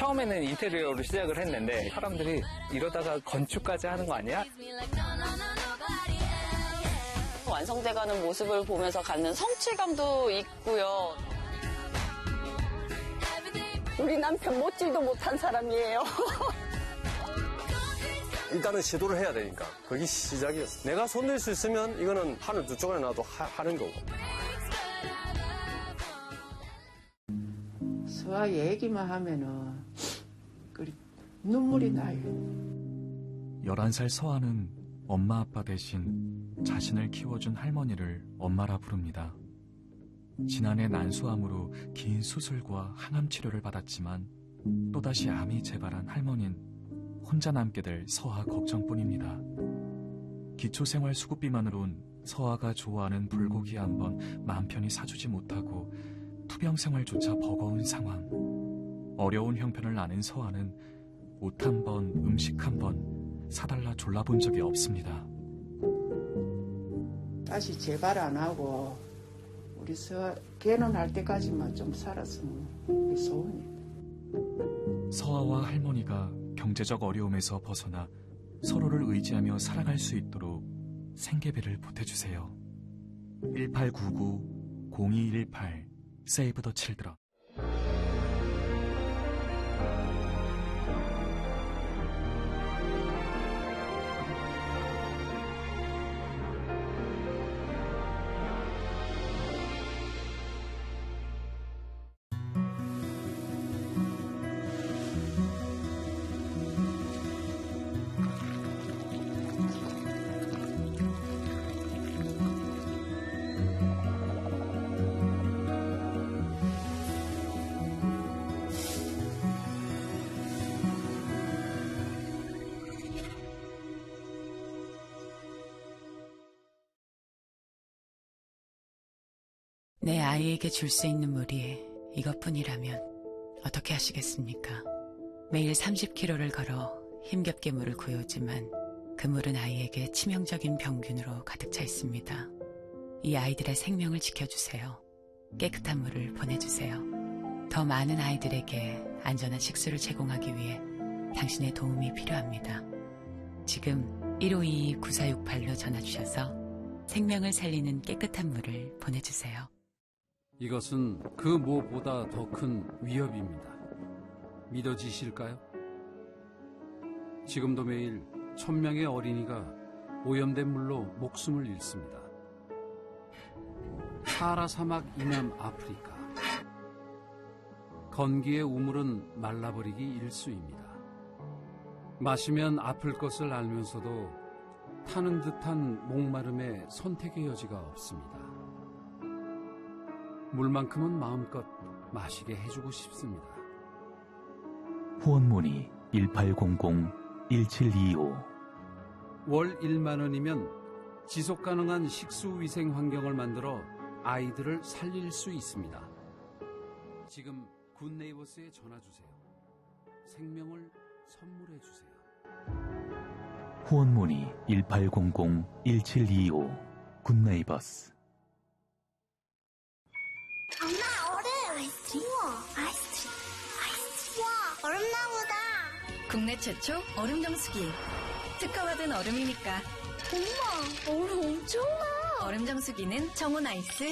처음에는 인테리어로 시작을 했는데 사람들이 이러다가 건축까지 하는 거 아니야? 완성돼가는 모습을 보면서 갖는 성취감도 있고요. 우리 남편 못지도 못한 사람이에요. 일단은 시도를 해야 되니까 그게 시작이었어. 내가 손댈 수 있으면 이거는 하늘 두 쪽에 놔도 하, 는 거고. 서아 얘기만 하면은 그리 눈물이 나요. 11살 서아는 엄마 아빠 대신 자신을 키워준 할머니를 엄마라 부릅니다. 지난해 난소암으로 긴 수술과 항암 치료를 받았지만 또다시 암이 재발한 할머니는 혼자 남게 될 서아 걱정뿐입니다. 기초생활 수급비만으론 서아가 좋아하는 불고기 한번 마음 편히 사주지 못하고 투병 생활조차 버거운 상황. 어려운 형편을 아는 서아는 옷 한 번, 음식 한 번 사달라 졸라본 적이 없습니다. 다시 재발 안 하고 우리 서 개는 할 때까지만 좀 살았으면 그게 소원이다. 서아와 할머니가 경제적 어려움에서 벗어나 서로를 의지하며 살아갈 수 있도록 생계비를 보태주세요. 1899-0218 세이브 더 칠드런 내 아이에게 줄 수 있는 물이 이것뿐이라면 어떻게 하시겠습니까? 매일 30km를 걸어 힘겹게 물을 구해오지만 그 물은 아이에게 치명적인 병균으로 가득 차 있습니다. 이 아이들의 생명을 지켜주세요. 깨끗한 물을 보내주세요. 더 많은 아이들에게 안전한 식수를 제공하기 위해 당신의 도움이 필요합니다. 지금 1522-9468로 전화 주셔서 생명을 살리는 깨끗한 물을 보내주세요. 이것은 그 무엇보다 더 큰 위협입니다. 믿어지실까요? 지금도 매일 천명의 어린이가 오염된 물로 목숨을 잃습니다. 사하라 사막 이남 아프리카. 건기의 우물은 말라버리기 일쑤입니다. 마시면 아플 것을 알면서도 타는 듯한 목마름에 선택의 여지가 없습니다. 물만큼은 마음껏 마시게 해주고 싶습니다. 후원 문의 1800-1725 월 1만 원이면 지속 가능한 식수 위생 환경을 만들어 아이들을 살릴 수 있습니다. 지금 굿네이버스에 전화 주세요. 생명을 선물해 주세요. 후원 문의 1800-1725 굿네이버스 엄마 얼음 아이스크림. 우와 아이스크림. 아이스크림. 와 얼음나무다. 국내 최초 얼음 정수기. 특허받은 얼음이니까. 엄마 얼음 엄청 많아 얼음 정수기는 정원 아이스